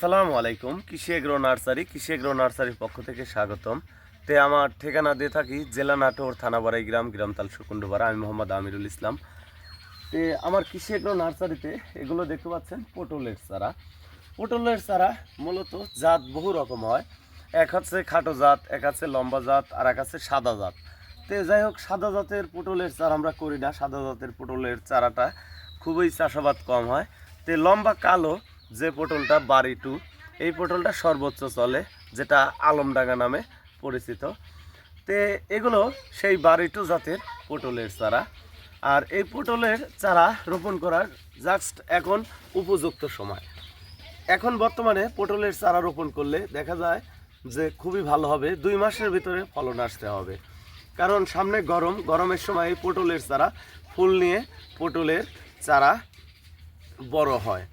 আসসালামু আলাইকুম, কৃষি এগ্রো নার্সারি, কৃষি এগ্রো নার্সারির পক্ষ থেকে স্বাগতম। তে আমার ঠিকানা দিয়ে থাকি জেলা নাটোর থানাবাড়াই গ্রাম, গ্রামতাল সুকুণ্ডুপাড়া আমি মোহাম্মদ আমিরুল ইসলাম। তে আমার কৃষি এগ্রো নার্সারিতে এগুলো দেখতে পাচ্ছেন, পটলের চারা। পটলের চারা মূলত জাত বহু রকম হয়। এক হচ্ছে খাটো জাত, এক আছে লম্বা জাত, আর এক আছে সাদা জাত। তে যাই হোক, সাদা জাতের পটলের চারা আমরা করি না। সাদা জাতের পটলের চারাটা খুবই চাষাবাদ কম হয়। তে লম্বা কালো যে পটলটা বাড়ি টু, এই পটলটা সর্বোচ্চ চলে, যেটা আলমডাঙ্গা নামে পরিচিত। তে এগুলো সেই বাড়ি টু জাতের পটলের চারা। আর এই পটলের চারা রোপণ করার জাস্ট এখন উপযুক্ত সময়। এখন বর্তমানে পটলের চারা রোপণ করলে দেখা যায় যে খুবই ভালো হবে, দুই মাসের ভিতরে ফলন আসতে হবে। কারণ সামনে গরম, গরমের সময় এই পটলের চারা ফুল নিয়ে পটলের চারা বড় হয়।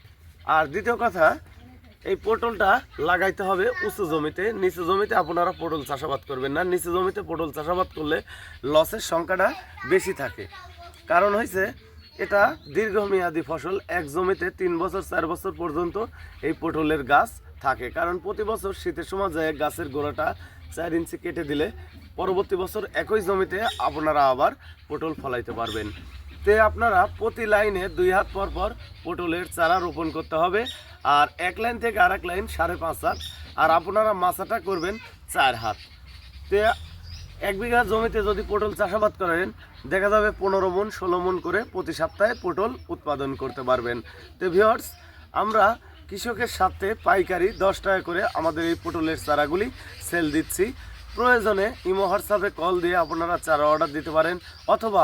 আর দ্বিতীয় কথা, এই পটলটা লাগাইতে হবে উঁচু জমিতে, নিচু জমিতে আপনারা পটল চাষাবাদ করবেন না। নিচু জমিতে পটল চাষাবাদ করলে লসের সংখ্যাটা বেশি থাকে। কারণ হয়েছে এটা দীর্ঘমেয়াদী ফসল, এক জমিতে তিন বছর, চার বছর পর্যন্ত এই পটলের গাছ থাকে। কারণ প্রতি বছর শীতের সময় যায় গাছের গোড়াটা চার ইঞ্চি কেটে দিলে, পরবর্তী বছর একই জমিতে আপনারা আবার পটল ফলাইতে পারবেন। তে আপনারা প্রতি লাইনে দুই হাত পর পর পটলের চারা রোপণ করতে হবে। আর এক লাইন থেকে আরেক লাইন সাড়ে পাঁচ হাত। আর আপনারা মাছাটা করবেন চার হাত। তে এক বিঘা জমিতে যদি পটল চাষাবাদ করেন, দেখা যাবে পনেরো মন, ষোলো মন করে প্রতি সপ্তাহে পটল উৎপাদন করতে পারবেন। তো ভিওর্স আমরা কৃষকের সাথে পাইকারি দশ টাকা করে আমাদের এই পটলের চারাগুলি সেল দিচ্ছি। প্রয়োজনে ইমো হোয়াটসঅ্যাপে কল দিয়ে আপনারা চারা অর্ডার দিতে পারেন, অথবা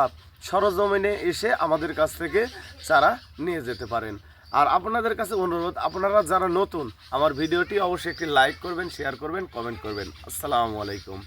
সরজমিনে এসে আমাদের কাছ থেকে চারা নিয়ে যেতে পারেন। আর আপনাদের কাছে অনুরোধ, আপনারা যারা নতুন, আমার ভিডিওটি অবশ্যই একটি লাইক করবেন, শেয়ার করবেন, কমেন্ট করবেন। আসসালামু আলাইকুম।